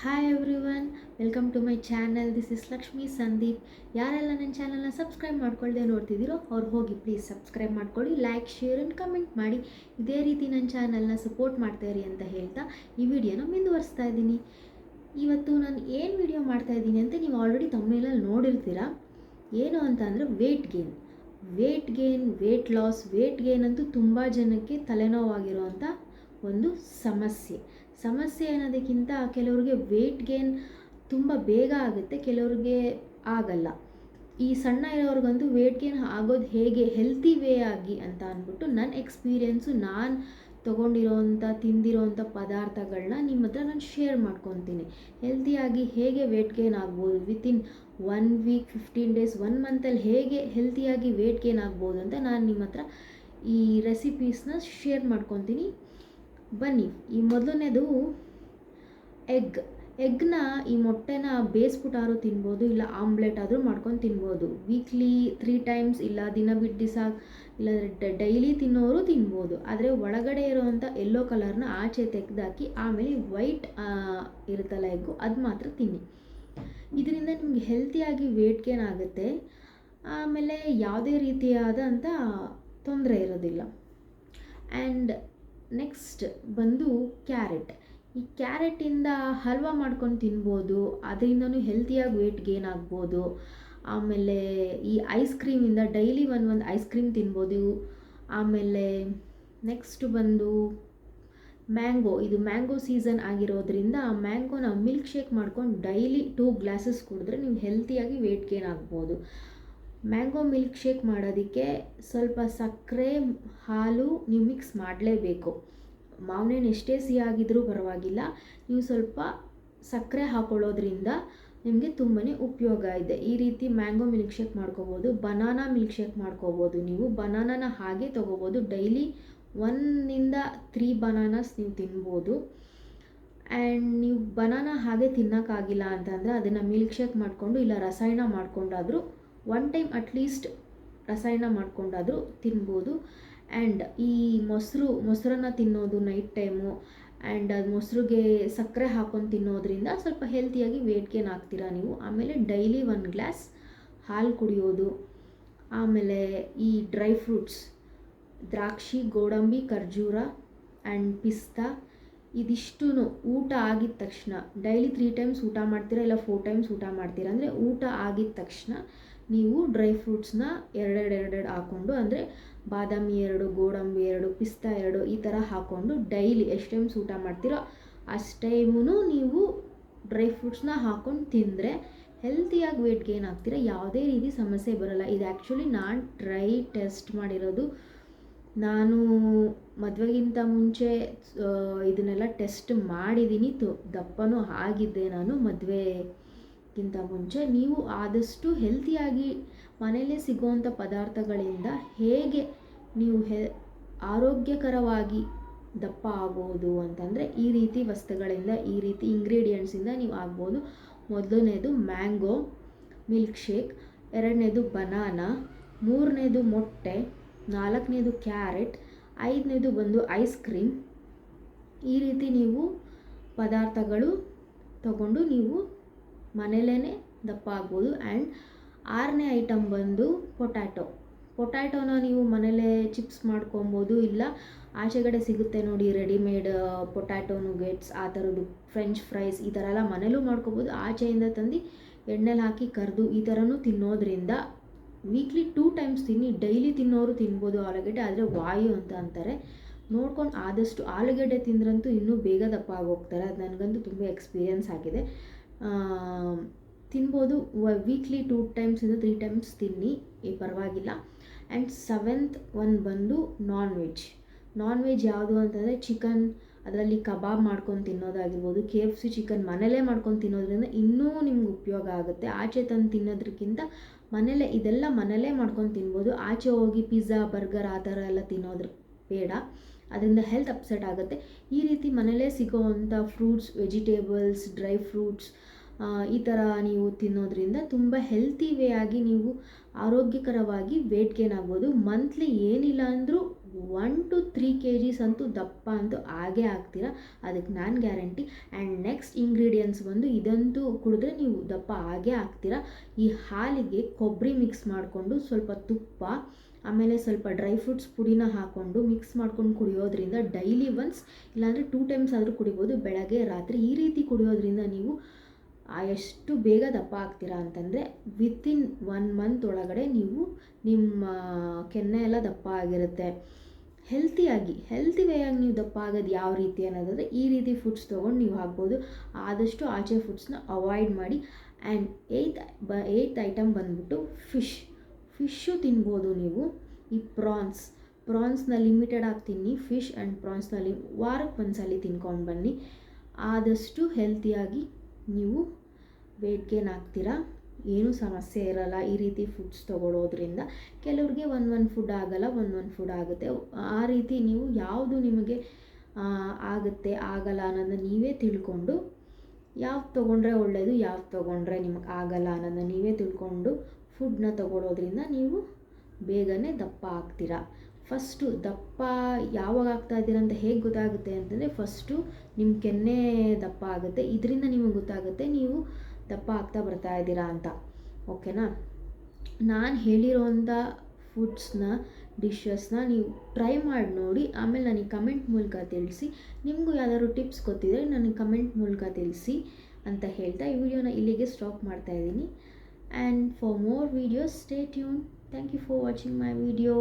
Hi everyone welcome to my channel this is Lakshmi Sandeep ಯಾರೆಲ್ಲ ನನ್ನ ಚಾನಲ್ನ subscribe ಮಾಡ್ಕೊಳ್ಳದೆ ನೋಡ್ತಿದ್ದೀರೋ ಅವ್ರು ಹೋಗಿ ಪ್ಲೀಸ್ ಸಬ್ಸ್ಕ್ರೈಬ್ ಮಾಡ್ಕೊಳ್ಳಿ ಲೈಕ್ ಶೇರ್ ಆ್ಯಂಡ್ ಕಮೆಂಟ್ ಮಾಡಿ. ಇದೇ ರೀತಿ ನನ್ನ ಚಾನಲ್ನ ಸಪೋರ್ಟ್ ಮಾಡ್ತಾಯಿರಿ ಅಂತ ಹೇಳ್ತಾ ಈ ವಿಡಿಯೋನ ಮುಂದುವರಿಸ್ತಾ ಇದ್ದೀನಿ. ಇವತ್ತು ನಾನು ಏನು ವಿಡಿಯೋ ಮಾಡ್ತಾ ಇದ್ದೀನಿ ಅಂತ ನೀವು ಆಲ್ರೆಡಿ ತಮ್ಮೇಲಲ್ಲಿ ನೋಡಿರ್ತೀರಾ. ಏನು ಅಂತ ಅಂದರೆ weight gain weight gain weight loss weight gain ಅಂತೂ ತುಂಬ ಜನಕ್ಕೆ ತಲೆನೋವಾಗಿರುವಂಥ ಒಂದು ಸಮಸ್ಯೆ. ಸಮಸ್ಯೆ ಅನ್ನೋದಕ್ಕಿಂತ ಕೆಲವ್ರಿಗೆ ವೆಯ್ಟ್ ಗೇನ್ ತುಂಬ ಬೇಗ ಆಗುತ್ತೆ, ಕೆಲವ್ರಿಗೆ ಆಗಲ್ಲ. ಈ ಸಣ್ಣ ಇರೋರಿಗಂತೂ ವೆಯ್ಟ್ ಗೇನ್ ಆಗೋದು ಹೇಗೆ ಹೆಲ್ತಿ ವೇ ಆಗಿ ಅಂತ ಅಂದ್ಬಿಟ್ಟು ನನ್ನ ಎಕ್ಸ್ಪೀರಿಯೆನ್ಸು ನಾನು ತೊಗೊಂಡಿರೋವಂಥ ತಿಂದಿರೋವಂಥ ಪದಾರ್ಥಗಳನ್ನ ನಿಮ್ಮ ಹತ್ರ ನಾನು ಶೇರ್ ಮಾಡ್ಕೊತೀನಿ. ಹೆಲ್ತಿಯಾಗಿ ಹೇಗೆ ವೆಯ್ಟ್ ಗೇನ್ ಆಗ್ಬೋದು? Within one week fifteen days one ಮಂತಲ್ಲಿ ಹೇಗೆ ಹೆಲ್ತಿಯಾಗಿ ವೆಯ್ಟ್ ಗೇನ್ ಆಗ್ಬೋದು ಅಂತ ನಾನು ನಿಮ್ಮ ಹತ್ರ ಈ ರೆಸಿಪೀಸ್ನ ಶೇರ್ ಮಾಡ್ಕೊತೀನಿ. ಬನ್ನಿ. ಈ ಮೊದಲನೇದು ಎಗ್ ಎಗ್ನ ಈ ಮೊಟ್ಟೆನ ಬೇಯಿಸ್ಬಿಟ್ಟಾದ್ರೂ ತಿನ್ಬೋದು, ಇಲ್ಲ ಆಮ್ಲೆಟ್ ಆದರೂ ಮಾಡ್ಕೊಂಡು ತಿನ್ಬೋದು. ವೀಕ್ಲಿ ತ್ರೀ ಟೈಮ್ಸ್ ಇಲ್ಲ ದಿನ ಬಿಟ್ಟು ದಿವಸ ಇಲ್ಲಾಂದರೆ ಡೈಲಿ ತಿನ್ನೋರು ತಿನ್ಬೋದು. ಆದರೆ ಒಳಗಡೆ ಇರೋವಂಥ ಎಲ್ಲೋ ಕಲರ್ನ ಆಚೆ ತೆಗೆದಾಕಿ ಆಮೇಲೆ ವೈಟ್ ಇರುತ್ತಲ್ಲ ಎಗ್ಗು ಅದು ಮಾತ್ರ ತಿನ್ನಿ. ಇದರಿಂದ ನಿಮಗೆ ಹೆಲ್ತಿಯಾಗಿ ವೇಟ್ ಗೇನ್ ಆಗುತ್ತೆ. ಆಮೇಲೆ ಯಾವುದೇ ರೀತಿಯಾದಂಥ ತೊಂದರೆ ಇರೋದಿಲ್ಲ. ಆ್ಯಂಡ್ ನೆಕ್ಸ್ಟ್ ಬಂದು ಕ್ಯಾರೆಟ್ ಈ ಕ್ಯಾರೆಟಿಂದ ಹಲ್ವಾ ಮಾಡ್ಕೊಂಡು ತಿನ್ಬೋದು, ಅದರಿಂದನೂ ಹೆಲ್ತಿಯಾಗಿ ವೇಟ್ ಗೇನ್ ಆಗ್ಬೋದು. ಆಮೇಲೆ ಈ ಐಸ್ ಕ್ರೀಮಿಂದ ಡೈಲಿ ಒಂದು ಒಂದು ಐಸ್ ಕ್ರೀಮ್ ತಿನ್ಬೋದು. ಆಮೇಲೆ ನೆಕ್ಸ್ಟ್ ಬಂದು ಮ್ಯಾಂಗೋ ಇದು ಮ್ಯಾಂಗೋ ಸೀಸನ್ ಆಗಿರೋದ್ರಿಂದ ಮ್ಯಾಂಗೋನ ಮಿಲ್ಕ್ ಶೇಕ್ ಮಾಡ್ಕೊಂಡು ಡೈಲಿ ಟೂ ಗ್ಲಾಸಸ್ ಕುಡಿದ್ರೆ ನೀವು ಹೆಲ್ತಿಯಾಗಿ ವೇಟ್ ಗೇನ್ ಆಗ್ಬೋದು. ಮ್ಯಾಂಗೋ ಮಿಲ್ಕ್ ಶೇಕ್ ಮಾಡೋದಕ್ಕೆ ಸ್ವಲ್ಪ ಸಕ್ಕರೆ ಹಾಲು ನೀವು ಮಿಕ್ಸ್ ಮಾಡಲೇಬೇಕು. ಮಾವಿನ ಎಷ್ಟೇ ಸಿಹಿಯಾಗಿದ್ರೂ ಪರವಾಗಿಲ್ಲ. ನೀವು ಸ್ವಲ್ಪ ಸಕ್ಕರೆ ಹಾಕೊಳ್ಳೋದ್ರಿಂದ ನಿಮಗೆ ತುಂಬಾ ಉಪಯೋಗ ಇದೆ. ಈ ರೀತಿ ಮ್ಯಾಂಗೋ ಮಿಲ್ಕ್ ಶೇಕ್ ಮಾಡ್ಕೋಬೋದು, ಬನಾನಾ ಮಿಲ್ಕ್ ಶೇಕ್ ಮಾಡ್ಕೋಬೋದು ನೀವು. ಬನಾನಾನ ಹಾಗೆ ತೊಗೋಬೋದು. ಡೈಲಿ ಒನ್ನಿಂದ ತ್ರೀ ಬನಾನಾಸ್ ನೀವು ತಿನ್ಬೋದು. ಆ್ಯಂಡ್ ನೀವು ಬನಾನಾ ಹಾಗೆ ತಿನ್ನೋಕ್ಕಾಗಿಲ್ಲ ಅಂತಂದರೆ ಅದನ್ನು ಮಿಲ್ಕ್ ಶೇಕ್ ಮಾಡಿಕೊಂಡು ಇಲ್ಲ ರಸಾಯನ ಮಾಡಿಕೊಂಡಾದರೂ ಒನ್ ಟೈಮ್ ಅಟ್ಲೀಸ್ಟ್ ರಸಾಯನ ಮಾಡಿಕೊಂಡಾದರೂ ತಿನ್ಬೋದು. ಆ್ಯಂಡ್ ಈ ಮೊಸರು, ಮೊಸರನ್ನು ತಿನ್ನೋದು ನೈಟ್ ಟೈಮು ಆ್ಯಂಡ್ ಅದು ಮೊಸರಿಗೆ ಸಕ್ಕರೆ ಹಾಕೊಂಡು ತಿನ್ನೋದ್ರಿಂದ ಸ್ವಲ್ಪ ಹೆಲ್ತಿಯಾಗಿ ವೇಟ್ ಗೇನ್ ಆಗ್ತೀರಾ ನೀವು. ಆಮೇಲೆ ಡೈಲಿ ಒನ್ ಗ್ಲಾಸ್ ಹಾಲು ಕುಡಿಯೋದು. ಆಮೇಲೆ ಈ ಡ್ರೈ ಫ್ರೂಟ್ಸ್ ದ್ರಾಕ್ಷಿ, ಗೋಡಂಬಿ, ಖರ್ಜೂರ ಆ್ಯಂಡ್ ಪಿಸ್ತಾ ಇದಿಷ್ಟು ಊಟ ಆಗಿದ ತಕ್ಷಣ ಡೈಲಿ ತ್ರೀ ಟೈಮ್ಸ್ ಊಟ ಮಾಡ್ತೀರಾ ಇಲ್ಲ ಫೋರ್ ಟೈಮ್ಸ್ ಊಟ ಮಾಡ್ತೀರಾ? ಅಂದರೆ ಊಟ ಆಗಿದ ತಕ್ಷಣ ನೀವು ಡ್ರೈ ಫ್ರೂಟ್ಸ್ನ ಎರಡೆರಡು ಎರಡೆರಡು ಹಾಕ್ಕೊಂಡು ಅಂದರೆ ಬಾದಾಮಿ ಎರಡು, ಗೋಡಂಬಿ ಎರಡು, ಪಿಸ್ತಾ ಎರಡು ಈ ಥರ ಹಾಕ್ಕೊಂಡು ಡೈಲಿ ಎಷ್ಟು ಟೈಮ್ಸ್ ಊಟ ಮಾಡ್ತೀರೋ ಅಷ್ಟು ಟೈಮೂ ನೀವು ಡ್ರೈ ಫ್ರೂಟ್ಸ್ನ ಹಾಕ್ಕೊಂಡು ತಿಂದರೆ ಹೆಲ್ತಿಯಾಗಿ ವೇಟ್ ಗೇನ್ ಆಗ್ತೀರಾ ಯಾವುದೇ ರೀತಿ ಸಮಸ್ಯೆ ಬರೋಲ್ಲ. ಇದು ಆ್ಯಕ್ಚುಲಿ ನಾನು ಡ್ರೈ ಟೆಸ್ಟ್ ಮಾಡಿರೋದು. ನಾನು ಮದುವೆಗಿಂತ ಮುಂಚೆ ಇದನ್ನೆಲ್ಲ ಟೆಸ್ಟ್ ಮಾಡಿದ್ದೀನಿ. ತು ದಪ್ಪನೂ ಆಗಿದ್ದೆ ನಾನು ಮದುವೆಗಿಂತ ಮುಂಚೆ ನೀವು ಆದಷ್ಟು ಹೆಲ್ತಿಯಾಗಿ ಮನೆಯಲ್ಲೇ ಸಿಗುವಂಥ ಪದಾರ್ಥಗಳಿಂದ ಹೇಗೆ ನೀವು ಹೆ, ಆರೋಗ್ಯಕರವಾಗಿ ದಪ್ಪ ಆಗ್ಬೋದು ಅಂತಂದರೆ ಈ ರೀತಿ ವಸ್ತುಗಳಿಂದ, ಈ ರೀತಿ ಇಂಗ್ರೀಡಿಯೆಂಟ್ಸಿಂದ ನೀವು ಆಗ್ಬೋದು. ಮೊದಲನೇದು ಮ್ಯಾಂಗೋ ಮಿಲ್ಕ್ ಶೇಕ್ ಎರಡನೇದು ಬನಾನಾ ಮೂರನೇದು ಮೊಟ್ಟೆ, ನಾಲ್ಕನೇದು ಕ್ಯಾರೆಟ್ ಐದನೇದು ಬಂದು ಐಸ್ ಕ್ರೀಮ್ ಈ ರೀತಿ ನೀವು ಪದಾರ್ಥಗಳು ತಗೊಂಡು ನೀವು ಮನೇಲೇ ದಪ್ಪ ಆಗ್ಬೋದು. ಆ್ಯಂಡ್ ಆರನೇ ಐಟಮ್ ಬಂದು ಪೊಟ್ಯಾಟೊ. ಪೊಟ್ಯಾಟೋನ ನೀವು ಮನೇಲೇ ಚಿಪ್ಸ್ ಮಾಡ್ಕೊಬೋದು. ಇಲ್ಲ, ಆಚೆಗಡೆ ಸಿಗುತ್ತೆ ನೋಡಿ ರೆಡಿಮೇಡ್ ಪೊಟ್ಯಾಟೊ ನುಗೆಟ್ಸ್ ಆ ಥರದ್ದು ಫ್ರೆಂಚ್ ಫ್ರೈಸ್ ಈ ಥರ ಎಲ್ಲ ಮನೇಲೂ ಮಾಡ್ಕೊಬೋದು. ಆಚೆಯಿಂದ ತಂದು ಎಣ್ಣೆಲಿ ಹಾಕಿ ಕರೆದು ಈ ಥರನೂ ತಿನ್ನೋದ್ರಿಂದ ವೀಕ್ಲಿ ಟೂ ಟೈಮ್ಸ್ ತಿನ್ನಿ. ಡೈಲಿ ತಿನ್ನೋರು ತಿನ್ಬೋದು ಆಲೂಗಡ್ಡೆ, ಆದರೆ ವಾಯು ಅಂತ ಅಂತಾರೆ. ನೋಡ್ಕೊಂಡು ಆದಷ್ಟು ಆಲೂಗಡ್ಡೆ ತಿಂದ್ರಂತೂ ಇನ್ನೂ ಬೇಗ ದಪ್ಪ ಆಗೋಗ್ತಾರೆ. ಅದು ನನಗಂತೂ ತುಂಬ ಎಕ್ಸ್ಪೀರಿಯನ್ಸ್ ಆಗಿದೆ. ತಿನ್ಬೋದು. ವೀಕ್ಲಿ ಟೂ ಇಂದ ತ್ರೀ ಟೈಮ್ಸ್ ತಿನ್ನಿ. ಪರವಾಗಿಲ್ಲ. ಆ್ಯಂಡ್ ಸೆವೆಂತ್ ಒನ್ ಬಂದು ನಾನ್ ವೆಜ್ ನಾನ್ ವೆಜ್ ಯಾವುದು ಅಂತಂದರೆ ಚಿಕನ್ ಅದರಲ್ಲಿ ಕಬಾಬ್ ಮಾಡ್ಕೊಂಡು ತಿನ್ನೋದಾಗಿರ್ಬೋದು, ಕೆ ಎಫ್ ಸಿ ಚಿಕನ್ ಮನೇಲೇ ಮಾಡ್ಕೊಂಡು ತಿನ್ನೋದ್ರಿಂದ ಇನ್ನೂ ನಿಮ್ಗೆ ಉಪಯೋಗ ಆಗುತ್ತೆ. ಆಚೆ ತಂದು ತಿನ್ನೋದಕ್ಕಿಂತ ಮನೇಲೇ ಇದೆಲ್ಲ ಮನೇಲೇ ಮಾಡ್ಕೊಂಡು ತಿನ್ಬೋದು. ಆಚೆ ಹೋಗಿ ಪಿಜ್ಜಾ ಬರ್ಗರ್ ಆ ಥರ ಎಲ್ಲ ತಿನ್ನೋದ್ರ ಬೇಡ. ಅದರಿಂದ ಹೆಲ್ತ್ ಅಪ್ಸೆಟ್ ಆಗುತ್ತೆ. ಈ ರೀತಿ ಮನೇಲೇ ಸಿಗೋವಂಥ ಫ್ರೂಟ್ಸ್ ವೆಜಿಟೇಬಲ್ಸ್ ಡ್ರೈ ಫ್ರೂಟ್ಸ್ ಈ ಥರ ನೀವು ತಿನ್ನೋದ್ರಿಂದ ತುಂಬ ಹೆಲ್ತಿ ವೇ ಆಗಿ ನೀವು ಆರೋಗ್ಯಕರವಾಗಿ ವೇಟ್ ಗೇನ್ ಆಗ್ಬೋದು. ಮಂತ್ಲಿ ಏನಿಲ್ಲ ಅಂದರೂ one two three K Gs ಅಂತೂ ದಪ್ಪ ಅಂತೂ ಆಗೇ ಆಗ್ತೀರಾ? ಅದಕ್ಕೆ ನಾನು ಗ್ಯಾರಂಟಿ ಆ್ಯಂಡ್ ನೆಕ್ಸ್ಟ್ ಇಂಗ್ರೀಡಿಯೆಂಟ್ಸ್ ಬಂದು ಇದಂತೂ ಕುಡಿದ್ರೆ ನೀವು ದಪ್ಪ ಆಗೇ ಆಗ್ತೀರಾ? ಈ ಹಾಲಿಗೆ ಕೊಬ್ಬರಿ ಮಿಕ್ಸ್ ಮಾಡಿಕೊಂಡು ಸ್ವಲ್ಪ ತುಪ್ಪ ಆಮೇಲೆ ಸ್ವಲ್ಪ ಡ್ರೈ ಫ್ರೂಟ್ಸ್ ಪುಡಿನ ಹಾಕ್ಕೊಂಡು ಮಿಕ್ಸ್ ಮಾಡ್ಕೊಂಡು ಕುಡಿಯೋದ್ರಿಂದ ಡೈಲಿ ಒನ್ಸ್ ಇಲ್ಲಾಂದರೆ ಟೂ ಟೈಮ್ಸ್ ಆದರೂ ಕುಡಿಬೋದು ಬೆಳಗ್ಗೆ, ರಾತ್ರಿ ಈ ರೀತಿ ಕುಡಿಯೋದ್ರಿಂದ ನೀವು ಎಷ್ಟು ಬೇಗ ದಪ್ಪ ಆಗ್ತೀರಾ ಅಂತಂದರೆ ವಿತಿನ್ ಒನ್ ಮಂತ್ ಒಳಗಡೆ ನೀವು ನಿಮ್ಮ ಕೆನ್ನೆ ಎಲ್ಲ ದಪ್ಪ ಆಗಿರುತ್ತೆ. ಹೆಲ್ತಿಯಾಗಿ ಹೆಲ್ತಿ ವೇಯಾಗಿ ನೀವು ದಪ್ಪ ಆಗೋದು ಯಾವ ರೀತಿ ಅನ್ನೋದಾದರೆ ಈ ರೀತಿ ಫುಡ್ಸ್ ತೊಗೊಂಡು ನೀವು ಹಾಕ್ಬೋದು. ಆದಷ್ಟು ಆಚೆ ಫುಡ್ಸ್ನ ಅವಾಯ್ಡ್ ಮಾಡಿ. ಆ್ಯಂಡ್ ಏಯ್ತ್ ಬ ಏಯ್ತ್ ಐಟಮ್ ಬಂದ್ಬಿಟ್ಟು ಫಿಶ್ ಫಿಶ್ಶು ತಿನ್ಬೋದು ನೀವು. ಈ ಪ್ರಾನ್ಸ್ ಪ್ರಾನ್ಸ್ನ ಲಿಮಿಟೆಡ್ ಆಗಿ ತಿನ್ನಿ ಫಿಶ್ ಆ್ಯಂಡ್ ಪ್ರಾನ್ಸ್ನಲ್ಲಿ ವಾರಕ್ಕೆ ಒಂದ್ಸಲಿ ತಿನ್ಕೊಂಡು ಬನ್ನಿ. ಆದಷ್ಟು ಹೆಲ್ತಿಯಾಗಿ ನೀವು ವೇಟ್ ಗೇನ್ ಆಗ್ತೀರಾ. ಏನೂ ಸಮಸ್ಯೆ ಇರಲ್ಲ. ಈ ರೀತಿ ಫುಡ್ಸ್ ತೊಗೊಳೋದ್ರಿಂದ ಕೆಲವ್ರಿಗೆ ಒಂದು ಒಂದು ಫುಡ್ ಆಗಲ್ಲ, ಒಂದು ಒಂದು ಫುಡ್ ಆಗುತ್ತೆ. ಆ ರೀತಿ ನೀವು ಯಾವುದು ನಿಮಗೆ ಆಗುತ್ತೆ, ಆಗಲ್ಲ ಅನ್ನೋದನ್ನ ನೀವೇ ತಿಳ್ಕೊಂಡು ಯಾವ್ದು ತೊಗೊಂಡ್ರೆ ಒಳ್ಳೆಯದು ಯಾವ್ದು ತೊಗೊಂಡ್ರೆ ನಿಮಗೆ ಆಗಲ್ಲ ಅನ್ನೋದನ್ನ ನೀವೇ ತಿಳ್ಕೊಂಡು ಫುಡ್ನ ತೊಗೊಳೋದ್ರಿಂದ ನೀವು ಬೇಗನೆ ದಪ್ಪ ಆಗ್ತೀರಾ. ಫಸ್ಟು ದಪ್ಪ ಯಾವಾಗ ಆಗ್ತಾ ಇದ್ದೀರ ಅಂತ ಹೇಗೆ ಗೊತ್ತಾಗುತ್ತೆ ಅಂತಂದರೆ ಫಸ್ಟು ನಿಮ್ಮ ಕೆನ್ನೆ ದಪ್ಪ ಆಗುತ್ತೆ, ಇದರಿಂದ ನಿಮಗೆ ಗೊತ್ತಾಗುತ್ತೆ ನೀವು ದಪ್ಪ ಆಗ್ತಾ ಬರ್ತಾ ಇದ್ದೀರಾ ಅಂತ. ಓಕೆನಾ ನಾನು ಹೇಳಿರೋಂಥ ಫುಡ್ಸ್ನ ಡಿಶಸ್ನ ನೀವು ಟ್ರೈ ಮಾಡಿ ನೋಡಿ, ಆಮೇಲೆ ನನಗೆ ಕಮೆಂಟ್ ಮೂಲಕ ತಿಳಿಸಿ, ನಿಮಗೂ ಯಾವ್ದಾದ್ರು ಟಿಪ್ಸ್ ಗೊತ್ತಿದ್ರೆ ನನಗೆ ಕಮೆಂಟ್ ಮೂಲಕ ತಿಳಿಸಿ ಅಂತ ಹೇಳ್ತಾ ಈ ವಿಡಿಯೋನ ಇಲ್ಲಿಗೆ ಸ್ಟಾಪ್ ಮಾಡ್ತಾ ಇದ್ದೀನಿ. And for more videos stay tune thank you for watching my video